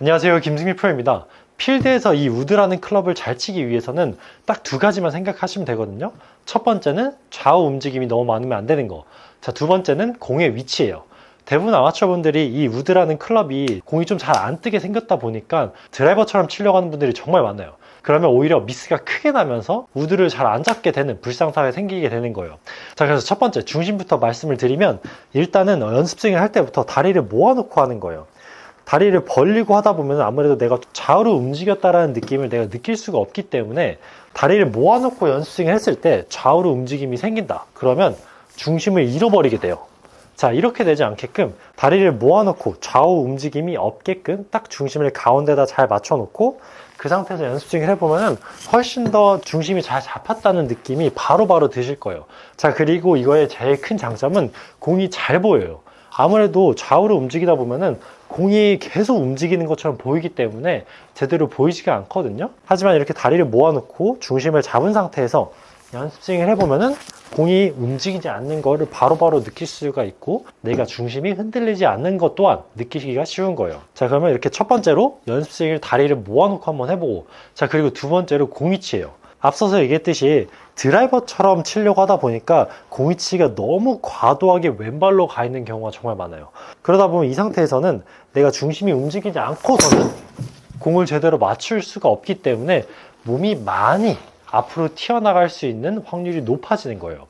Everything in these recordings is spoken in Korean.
안녕하세요. 김승미 프로입니다. 필드에서 이 우드라는 클럽을 잘 치기 위해서는 딱 두 가지만 생각하시면 되거든요. 첫 번째는 좌우 움직임이 너무 많으면 안 되는 거. 자, 두 번째는 공의 위치예요. 대부분 아마추어 분들이 이 우드라는 클럽이 공이 좀 잘 안 뜨게 생겼다 보니까 드라이버처럼 치려고 하는 분들이 정말 많아요. 그러면 오히려 미스가 크게 나면서 우드를 잘 안 잡게 되는 불상사가 생기게 되는 거예요. 자, 그래서 첫 번째 중심부터 말씀을 드리면 일단은 연습생을 할 때부터 다리를 모아놓고 하는 거예요. 다리를 벌리고 하다 보면 아무래도 내가 좌우로 움직였다라는 느낌을 내가 느낄 수가 없기 때문에 다리를 모아놓고 연습스윙을 했을 때 좌우로 움직임이 생긴다. 그러면 중심을 잃어버리게 돼요. 자, 이렇게 되지 않게끔 다리를 모아놓고 좌우 움직임이 없게끔 딱 중심을 가운데다 잘 맞춰놓고 그 상태에서 연습스윙을 해보면은 훨씬 더 중심이 잘 잡혔다는 느낌이 바로 바로 드실 거예요. 자, 그리고 이거의 제일 큰 장점은 공이 잘 보여요. 아무래도 좌우로 움직이다 보면은 공이 계속 움직이는 것처럼 보이기 때문에 제대로 보이지가 않거든요. 하지만 이렇게 다리를 모아놓고 중심을 잡은 상태에서 연습 스윙을 해보면은 공이 움직이지 않는 거를 바로바로 느낄 수가 있고 내가 중심이 흔들리지 않는 것 또한 느끼기가 쉬운 거예요. 자, 그러면 이렇게 첫 번째로 연습 스윙을 다리를 모아놓고 한번 해보고 자, 그리고 두 번째로 공위치예요. 앞서서 얘기했듯이 드라이버처럼 치려고 하다 보니까 공위치가 너무 과도하게 왼발로 가 있는 경우가 정말 많아요. 그러다 보면 이 상태에서는 내가 중심이 움직이지 않고서는 공을 제대로 맞출 수가 없기 때문에 몸이 많이 앞으로 튀어나갈 수 있는 확률이 높아지는 거예요.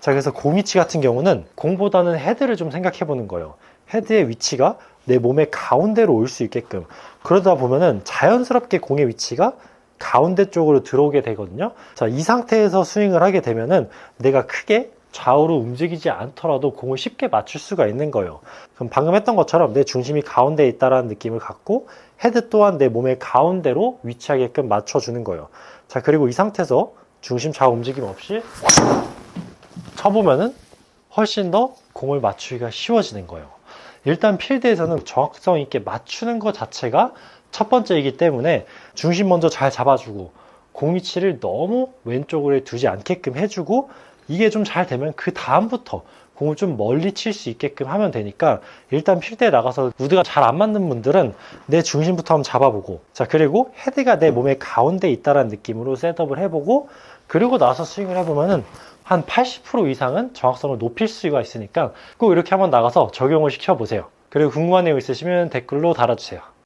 자, 그래서 공위치 같은 경우는 공보다는 헤드를 좀 생각해 보는 거예요. 헤드의 위치가 내 몸의 가운데로 올 수 있게끔 그러다 보면은 자연스럽게 공의 위치가 가운데 쪽으로 들어오게 되거든요. 자, 이 상태에서 스윙을 하게 되면은 내가 크게 좌우로 움직이지 않더라도 공을 쉽게 맞출 수가 있는 거예요. 그럼 방금 했던 것처럼 내 중심이 가운데에 있다라는 느낌을 갖고 헤드 또한 내 몸의 가운데로 위치하게끔 맞춰주는 거예요. 자, 그리고 이 상태에서 중심 좌우 움직임 없이 쳐보면은 훨씬 더 공을 맞추기가 쉬워지는 거예요. 일단 필드에서는 정확성 있게 맞추는 것 자체가 첫 번째이기 때문에 중심 먼저 잘 잡아주고 공 위치를 너무 왼쪽으로 두지 않게끔 해주고 이게 좀 잘 되면 그 다음부터 공을 좀 멀리 칠 수 있게끔 하면 되니까 일단 필드에 나가서 우드가 잘 안 맞는 분들은 내 중심부터 한번 잡아보고 자 그리고 헤드가 내 몸의 가운데 있다라는 느낌으로 셋업을 해보고 그리고 나서 스윙을 해보면은 한 80% 이상은 정확성을 높일 수가 있으니까 꼭 이렇게 한번 나가서 적용을 시켜보세요. 그리고 궁금한 내용 있으시면 댓글로 달아주세요.